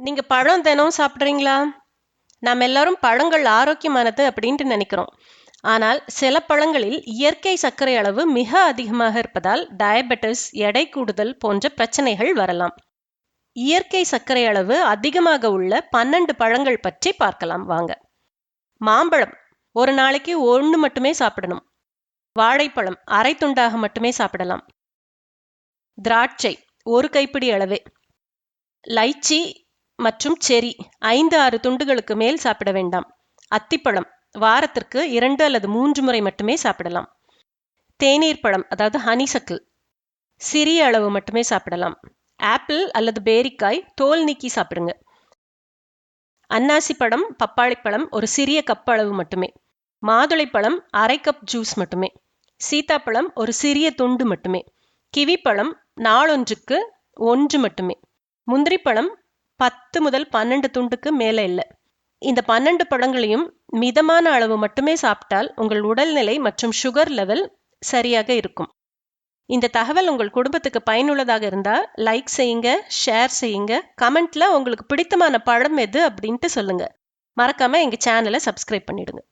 நீங்கள் பழம் தினம் சாப்பிட்றீங்களா? நாம் எல்லாரும் பழங்கள் ஆரோக்கியமானது அப்படின்ட்டு நினைக்கிறோம். ஆனால் சில பழங்களில் இயற்கை சர்க்கரை அளவு மிக அதிகமாக இருப்பதால் டயபெட்டிஸ் எடை கூடுதல் போன்ற பிரச்சனைகள் வரலாம். இயற்கை சர்க்கரை அளவு அதிகமாக உள்ள பன்னெண்டு பழங்கள் பற்றி பார்க்கலாம் வாங்க. மாம்பழம் ஒரு நாளைக்கு ஒன்று மட்டுமே சாப்பிடணும். வாழைப்பழம் அரை துண்டாக மட்டுமே சாப்பிடலாம். திராட்சை ஒரு கைப்பிடி அளவே. லைச்சி மற்றும் செரி. ஐந்து ஆறு துண்டுகளுக்கு மேல் சாப்பிட வேண்டாம். அத்திப்பழம். வாரத்திற்கு இரண்டு அல்லது மூன்று முறை மட்டுமே சாப்பிடலாம். தேநீர் பழம் அதாவது ஹனிசக்கிள் சிறிய அளவு மட்டுமே சாப்பிடலாம். ஆப்பிள் அல்லது பேரிக்காய் தோல் நீக்கி சாப்பிடுங்க. அன்னாசி பழம் பப்பாளி பழம் ஒரு சிறிய கப் அளவு மட்டுமே. மாதுளைப்பழம் அரை கப் ஜூஸ் மட்டுமே. சீத்தாப்பழம் ஒரு சிறிய துண்டு மட்டுமே. கிவி பழம் நாளொன்றுக்கு ஒன்று மட்டுமே. முந்திரி பழம் பத்து முதல் பன்னெண்டு துண்டுக்கு மேலே இல்லை. இந்த பன்னெண்டு பழங்களையும் மிதமான அளவு மட்டுமே சாப்பிட்டால் உங்கள் உடல்நிலை மற்றும் சுகர் லெவல் சரியாக இருக்கும். இந்த தகவல் உங்கள் குடும்பத்துக்கு பயனுள்ளதாக இருந்தால் லைக் செய்யுங்க ஷேர் செய்யுங்க கமெண்ட்ல உங்களுக்கு பிடித்தமான பழம் எது அப்படின்ட்டு சொல்லுங்க. மறக்காம எங்க சேனலை சப்ஸ்கிரைப் பண்ணிடுங்க.